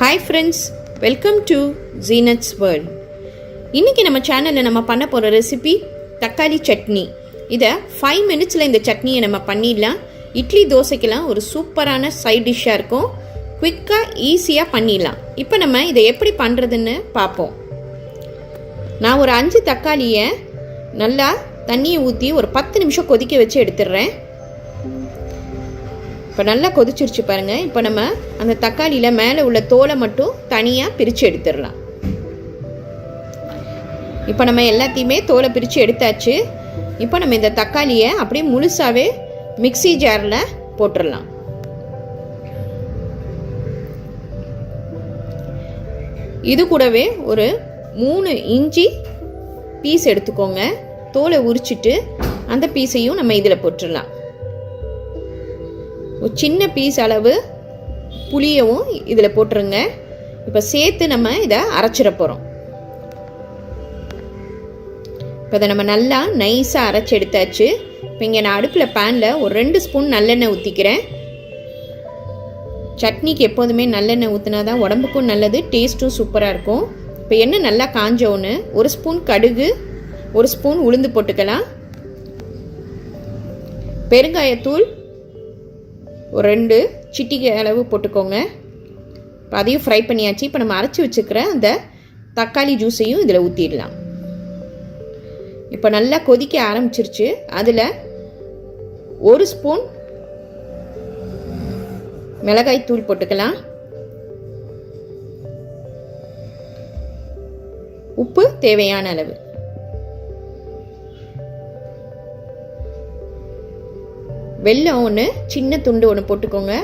Hi friends welcome to Jeenat's world இன்றைக்கி நம்ம சேனலில் நம்ம பண்ண போகிற ரெசிபி தக்காளி சட்னி. இதை ஃபைவ் மினிட்ஸில் இந்த சட்னியை நம்ம பண்ணிடலாம். இட்லி தோசைக்கெல்லாம் ஒரு சூப்பரான சைட் டிஷ்ஷாக இருக்கும். குவிக்காக ஈஸியாக பண்ணிடலாம். இப்போ நம்ம இதை எப்படி பண்ணுறதுன்னு பார்ப்போம். நான் ஒரு அஞ்சு தக்காளியை நல்லா தண்ணியை ஊற்றி ஒரு பத்து நிமிஷம் கொதிக்க வச்சு எடுத்துடுறேன். இப்போ நல்லா கொதிச்சிருச்சு பாருங்கள் இப்போ நம்ம அந்த தக்காளியில் மேலே உள்ள தோலை மட்டும் தனியாக பிரித்து எடுத்துடலாம். இப்போ நம்ம எல்லாத்தையுமே தோலை பிரித்து எடுத்தாச்சு. இப்போ நம்ம இந்த தக்காளியை அப்படியே முழுசாகவே மிக்ஸி ஜாரில் போட்டுடலாம். இது கூடவே ஒரு மூணு இஞ்சி பீஸ் எடுத்துக்கோங்க. தோலை உரிச்சிட்டு அந்த பீஸையும் நம்ம இதில் போட்டுடலாம். ஒரு சின்ன பீஸ் அளவு புளியவும் இதில் போட்டுருங்க. இப்போ சேர்த்து நம்ம இதை அரைச்சிட போகிறோம் இப்போ இதை நம்ம நல்லா நைஸாக அரைச்சி எடுத்தாச்சு. இப்போ இங்கே நான் அடுப்பில் பேனில் ஒரு ரெண்டு ஸ்பூன் நல்லெண்ணெய் ஊற்றிக்கிறேன் சட்னிக்கு எப்போதுமே நல்லெண்ணெய் ஊற்றினா தான் உடம்புக்கும் நல்லது டேஸ்ட்டும் சூப்பராக இருக்கும். இப்போ எண்ணெய் நல்லா காஞ்ச ஒன்று ஒரு ஸ்பூன் கடுகு ஒரு ஸ்பூன் உளுந்து போட்டுக்கலாம். பெருங்காயத்தூள் ஒரு ரெண்டு சிட்டிகை அளவு போட்டுக்கோங்க. இப்போ அதையும் ஃப்ரை பண்ணியாச்சு. இப்போ நம்ம அரைச்சி வச்சுக்கிற அந்த தக்காளி ஜூஸையும் இதில் ஊற்றிடலாம் இப்போ நல்லா கொதிக்க ஆரம்பிச்சிருச்சு. அதில் ஒரு ஸ்பூன் மிளகாய் தூள் போட்டுக்கலாம். உப்பு தேவையான அளவு. வெல்லம் ஒன்று சின்ன துண்டு ஒன்று போட்டுக்கோங்க.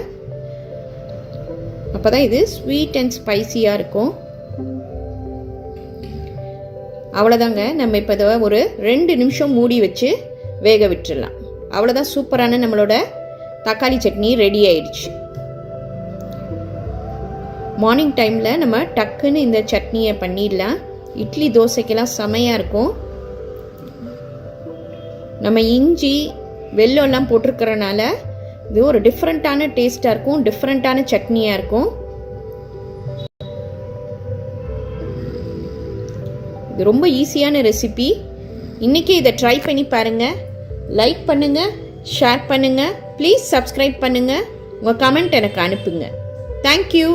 அப்போ தான் இது ஸ்வீட் அண்ட் ஸ்பைசியாக இருக்கும். அவ்வளோதாங்க நம்ம இப்போ இதை ஒரு ரெண்டு நிமிஷம் மூடி வச்சு வேக விட்டுடலாம் அவ்வளோதான் சூப்பரான நம்மளோட தக்காளி சட்னி ரெடி ஆயிடுச்சு. மார்னிங் டைமில் நம்ம டக்குன்னு இந்த சட்னியை பண்ணிடலாம். இட்லி தோசைக்கெல்லாம் செமையாக இருக்கும். நம்ம இஞ்சி வெள்ளம்லாம் போட்டிருக்கிறனால இது ஒரு டிஃப்ரெண்ட்டான டேஸ்ட்டாக இருக்கும் டிஃப்ரெண்ட்டான சட்னியாக இருக்கும். இது ரொம்ப ஈஸியான ரெசிபி இன்றைக்கி இதை ட்ரை பண்ணி பாருங்கள் லைக் பண்ணுங்கள் ஷேர் பண்ணுங்கள் ப்ளீஸ் சப்ஸ்கிரைப் பண்ணுங்கள் உங்கள் கமெண்ட் எனக்கு அனுப்புங்க. தேங்க்யூ